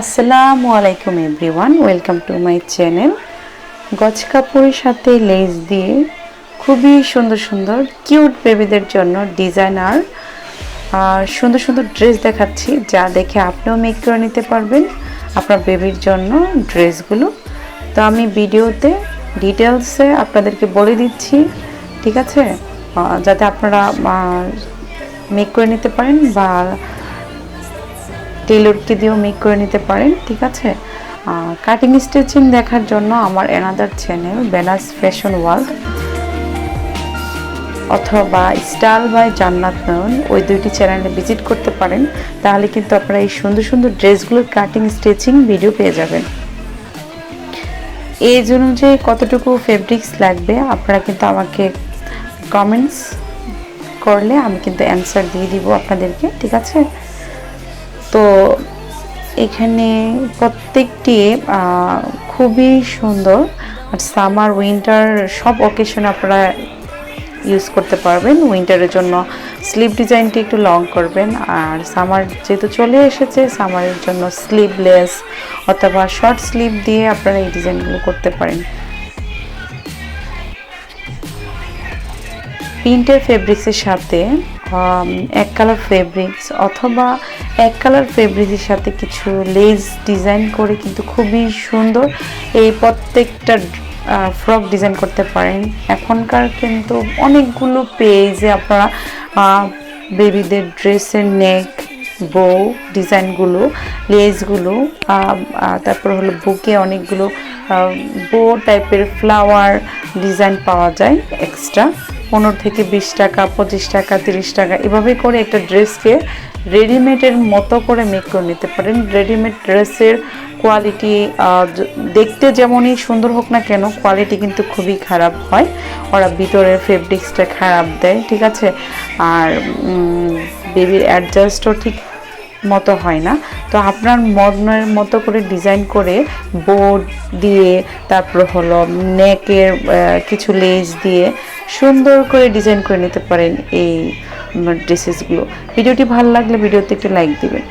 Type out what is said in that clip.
আসসালামু আলাইকুম everyone, welcome to my channel. গজ কাপড়ের সাথে লেস দিয়ে খুবই সুন্দর সুন্দর কিউট বেবিদের জন্য ডিজাইনার সুন্দর সুন্দর ড্রেস দেখাচ্ছি, যা দেখে আপনিও মেক করে নিতে পারবেন আপনার বেবির জন্য ড্রেসগুলো। তো আমি ভিডিওতে ডিটেলসে আপনাদেরকে বলে দিচ্ছি, ঠিক আছে? যাতে আপনারা মেক করে নিতে পারেন বা টেলরকে দিয়েও মেক করে নিতে পারেন, ঠিক আছে? কাটিং স্টিচিং দেখার জন্য আমার এনাদার চ্যানেল বেনাস ফ্যাশন ওয়ার্ল্ড অথবা স্টাইল বাই জান্নাত নয়ন ওই দুইটি চ্যানেলে ভিজিট করতে পারেন। তাহলে কিন্তু আপনারা এই সুন্দর সুন্দর ড্রেসগুলোর কাটিং স্টিচিং ভিডিও পেয়ে যাবেন। এই জন্য যে কতটুকু ফেব্রিক্স লাগবে, আপনারা কিন্তু আমাকে কমেন্টস করলে আমি কিন্তু অ্যান্সার দিয়ে দিব আপনাদেরকে, ঠিক আছে? তো এখানে প্রত্যেকটি খুবই সুন্দর। আর সামার, উইন্টার সব অকেশনে আপনারা ইউজ করতে পারবেন। উইন্টারের জন্য স্লিভ ডিজাইনটি একটু লং করবেন। আর সামার যেহেতু চলে এসেছে, সামারের জন্য স্লিভলেস অথবা শর্ট স্লিভ দিয়ে আপনারা এই ডিজাইনগুলো করতে পারেন। প্রিন্টের ফেব্রিক্সের সাথে এক কালার ফেব্রিক্স অথবা এক কালার ফেব্রিক্সের সাথে কিছু লেস ডিজাইন করে কিন্তু খুবই সুন্দর এই প্রত্যেকটা ফ্রক ডিজাইন করতে পারেন। এখনকার কিন্তু অনেকগুলো পেজে আপনারা বেবিদের ড্রেসের নেক বউ ডিজাইনগুলো লেসগুলো তারপর হলো বুকে অনেকগুলো বো টাইপের ফ্লাওয়ার ডিজাইন পাওয়া যায় এক্সট্রা পনেরো থেকে বিশ টাকা, পঁচিশ টাকা, তিরিশ টাকা, এভাবে করে একটা ড্রেসকে রেডিমেডের মতো করে মেক করে নিতে পারেন। রেডিমেড ড্রেসের কোয়ালিটি দেখতে যেমনই সুন্দর হোক না কেন কোয়ালিটি কিন্তু খুবই খারাপ হয়। ওরা ভিতরের ফেব্রিক্সটা খারাপ দেয়, ঠিক আছে? আর বেবির অ্যাডজাস্টও ঠিক মতো হয় না। তো আপনার মনের মতো করে ডিজাইন করে বোর্ড দিয়ে, তারপর হলো নেকের কিছু লেজ দিয়ে সুন্দর করে ডিজাইন করে নিতে পারেন এই ড্রেসেসগুলো ভিডিওটি ভালো লাগলে ভিডিওতে একটু লাইক দিবেন।